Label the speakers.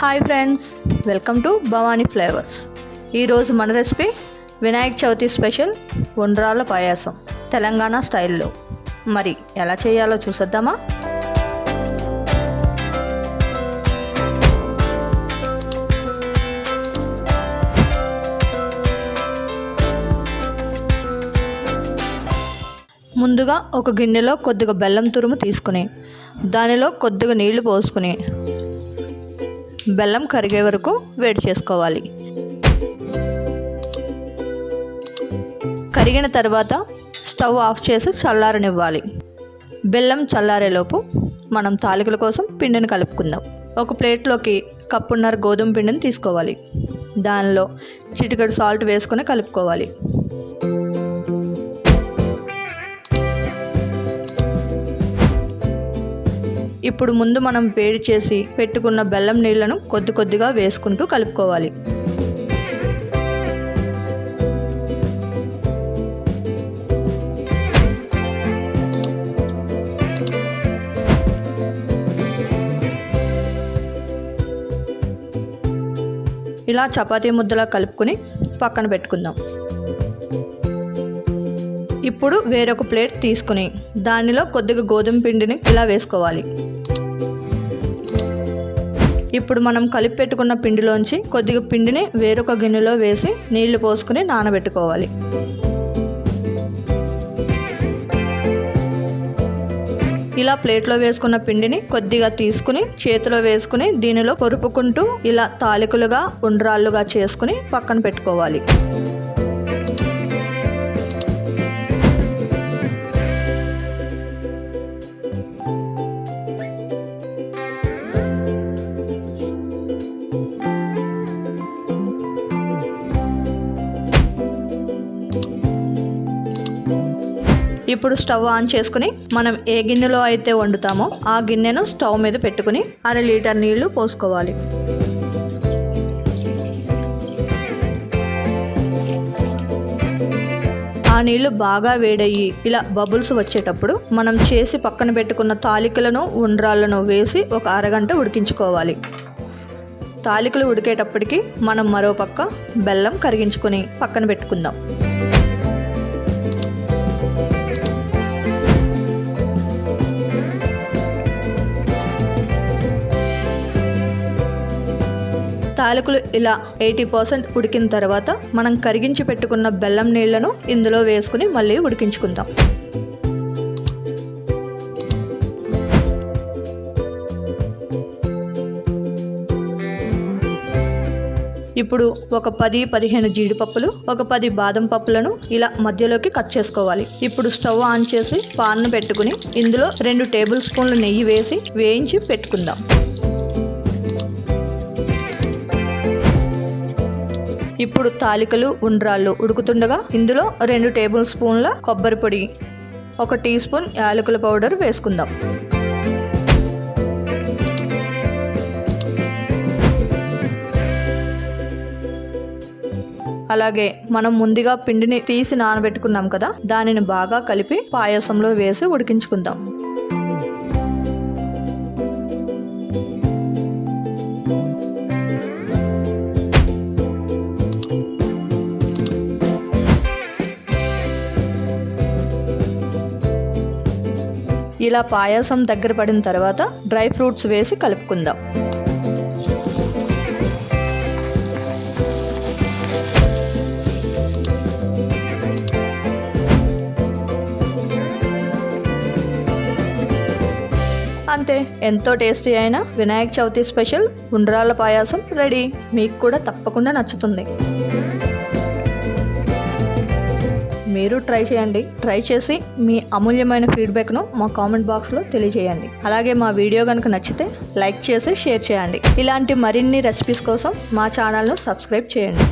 Speaker 1: Hi friends welcome to Bhavani flavours. ఈరోజు మన recipe Vinayaka Chavithi special ఉండ్రాళ్ళ పాయాసం తెలంగాణ స్టైల్లో. మరి ఎలా చేయాలో చూసేద్దామా? ముందుగా ఒక గిన్నెలో కొద్దిగా బెల్లం తురుము తీసుకుని దానిలో కొద్దిగా నీళ్ళు పోసుకుని బెల్లం కరిగే వరకు వేడి చేసుకోవాలి. కరిగిన తర్వాత స్టవ్ ఆఫ్ చేసి చల్లారనివ్వాలి. బెల్లం చల్లారేలోపు మనం తాలికల కోసం పిండిని కలుపుకుందాం. ఒక ప్లేట్లోకి కప్పున్నర గోధుమ పిండిని తీసుకోవాలి. దానిలో చిటికెడు సాల్ట్ వేసుకొని కలుపుకోవాలి. ఇప్పుడు ముందు మనం వేడి చేసి పెట్టుకున్న బెల్లం నీళ్ళను కొద్ది కొద్దిగా వేసుకుంటూ కలుపుకోవాలి. ఇలా చపాతీ ముద్దలా కలుపుకొని పక్కన పెట్టుకుందాం. ఇప్పుడు వేరొక ప్లేట్ తీసుకుని దానిలో కొద్దిగా గోధుమ పిండిని ఇలా వేసుకోవాలి. ఇప్పుడు మనం కలిపి పెట్టుకున్న పిండిలోంచి కొద్దిగా పిండిని వేరొక గిన్నెలో వేసి నీళ్ళు పోసుకుని నానబెట్టుకోవాలి. ఇలా ప్లేట్లో వేసుకున్న పిండిని కొద్దిగా తీసుకుని చేతిలో వేసుకుని దీనిలో పొరుపుకుంటూ ఇలా తాలికలుగా ఉండ్రాళ్ళుగా చేసుకుని పక్కన పెట్టుకోవాలి. ఇప్పుడు స్టవ్ ఆన్ చేసుకుని మనం ఏ గిన్నెలో అయితే వండుతామో ఆ గిన్నెను స్టవ్ మీద పెట్టుకుని అర లీటర్ నీళ్ళు పోసుకోవాలి. ఆ నీళ్ళు బాగా వేడయ్యి ఇలా బబుల్స్ వచ్చేటప్పుడు మనం చేసి పక్కన పెట్టుకున్న తాలికలను ఉండ్రాళ్ళను వేసి ఒక అరగంట ఉడికించుకోవాలి. తాలికలు ఉడికేటప్పటికి మనం మరో పక్క బెల్లం కరిగించుకొని పక్కన పెట్టుకుందాం. తాలికలు ఇలా ఎయిటీ పర్సెంట్ ఉడికిన తర్వాత మనం కరిగించి పెట్టుకున్న బెల్లం నీళ్ళను ఇందులో వేసుకుని మళ్ళీ ఉడికించుకుందాం. ఇప్పుడు ఒక పది పదిహేను జీడిపప్పులు ఒక పది బాదం పప్పులను ఇలా మధ్యలోకి కట్ చేసుకోవాలి. ఇప్పుడు స్టవ్ ఆన్ చేసి పాన్ను పెట్టుకుని ఇందులో రెండు టేబుల్ స్పూన్లు నెయ్యి వేసి వేయించి పెట్టుకుందాం. ఇప్పుడు తాలికలు ఉండ్రాళ్ళు ఉడుకుతుండగా ఇందులో రెండు టేబుల్ స్పూన్ల కొబ్బరి పొడి ఒక టీ స్పూన్ యాలకుల పౌడర్ వేసుకుందాం. అలాగే మనం ముందుగా పిండిని తీసి నానబెట్టుకున్నాం కదా దానిని బాగా కలిపి పాయసంలో వేసి ఉడికించుకుందాం. ఇలా పాయసం దగ్గర పడిన తర్వాత డ్రై ఫ్రూట్స్ వేసి కలుపుకుందాం. అంతే ఎంతో టేస్టీ అయిన వినాయక చవితి స్పెషల్ ఉండ్రాళ్ళ పాయాసం రెడీ. మీకు కూడా తప్పకుండా నచ్చుతుంది. మీరు ట్రై చేయండి. ట్రై చేసి మీ అమూల్యమైన ఫీడ్బ్యాక్ను మా కామెంట్ బాక్స్లో తెలియజేయండి. అలాగే మా వీడియో కనుక నచ్చితే లైక్ చేసి షేర్ చేయండి. ఇలాంటి మరిన్ని రెసిపీస్ కోసం మా ఛానల్ను సబ్స్క్రైబ్ చేయండి.